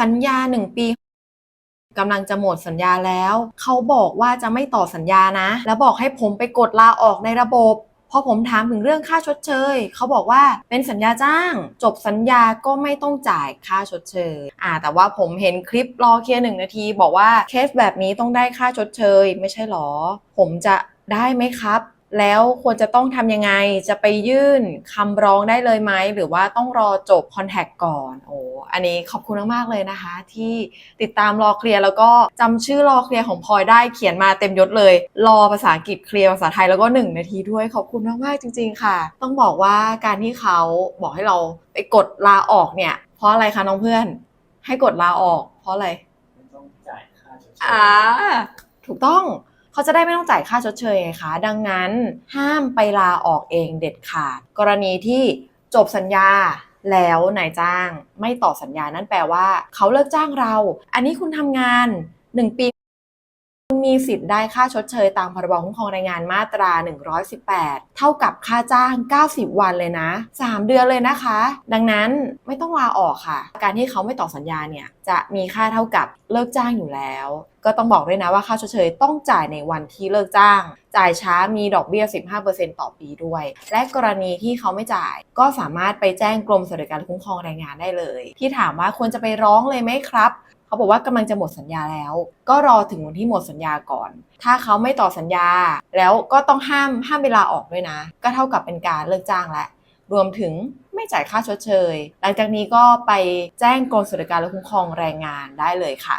สัญญาหนึ่งปีกำลังจะหมดสัญญาแล้ว เขาบอกว่าจะไม่ต่อสัญญานะ แล้วบอกให้ผมไปกดลาออกในระบบพอผมถามถึงเรื่องค่าชดเชย เขาบอกว่าเป็นสัญญาจ้าง จบสัญญาก็ไม่ต้องจ่ายค่าชดเชย อ่า แต่ว่าผมเห็นคลิปรอเคลียร์หนึ่งนาที บอกว่าเคสแบบนี้ต้องได้ค่าชดเชย ไม่ใช่หรอ ผมจะได้ไหมครับ แล้วควรจะต้องทำยังไงจะไปยื่นคำร้องได้เลยไหม หรือว่าต้องรอจบคอนแทคก่อน โอ้อันนี้ขอบคุณมากๆเลยนะคะ ที่ติดตามรอเคลียร์แล้วก็จำชื่อรอเคลียร์ของพลอยได้เขียนมาเต็มยศเลย รอภาษาอังกฤษเคลียร์ภาษาไทยแล้วก็ 1 นาทีด้วยขอบคุณมากๆจริง ๆ ค่ะ ต้องบอกว่าการที่เขาบอกให้เราไปกดลาออกเนี่ย เพราะอะไรคะน้องเพื่อน ให้กดลาออก เพราะอะไรไม่ต้องจ่ายค่าชดเชยอ่าถูกต้อง เขาจะได้ไม่ต้องจ่ายค่าชดเชยไงคะดังนั้นห้ามไปลาออกเองเด็ดขาด กรณีที่จบสัญญาแล้วนายจ้างไม่ต่อสัญญานั่นแปลว่า เขาเลิกจ้างเรา อันนี้คุณทำงาน 1 ปี มีสิทธิ์ได้ค่าชดเชยตามพรบคุ้มครองแรงงานมาตรา 118 เท่ากับค่าจ้าง 90 วันเลยนะ 3 เดือนเลยนะคะ ดังนั้นไม่ต้องลาออกค่ะ การที่เขาไม่ต่อสัญญาเนี่ยจะมีค่าเท่ากับเลิกจ้างอยู่แล้ว ก็ต้องบอกด้วยนะว่าค่าชดเชยต้องจ่ายในวันที่เลิกจ้าง จ่ายช้ามีดอกเบี้ย 15%ต่อปีด้วย และกรณีที่เขาไม่จ่าย ก็สามารถไปแจ้งกรมสวัสดิการคุ้มครองแรงงานได้เลย ที่ถามว่าควรจะไปร้องเลยไหมครับ เขาบอกว่ากำลังจะหมดสัญญาแล้ว ก็รอถึงวันที่หมดสัญญาก่อน ถ้าเขาไม่ต่อสัญญา แล้วก็ต้องห้ามห้ามเวลาออกด้วยนะ ก็เท่ากับเป็นการเลิกจ้างและ รวมถึงไม่จ่ายค่าชดเชย หลังจากนี้ก็ไปแจ้งกรมสวัสดิการและคุ้มครองแรงงานได้เลยค่ะ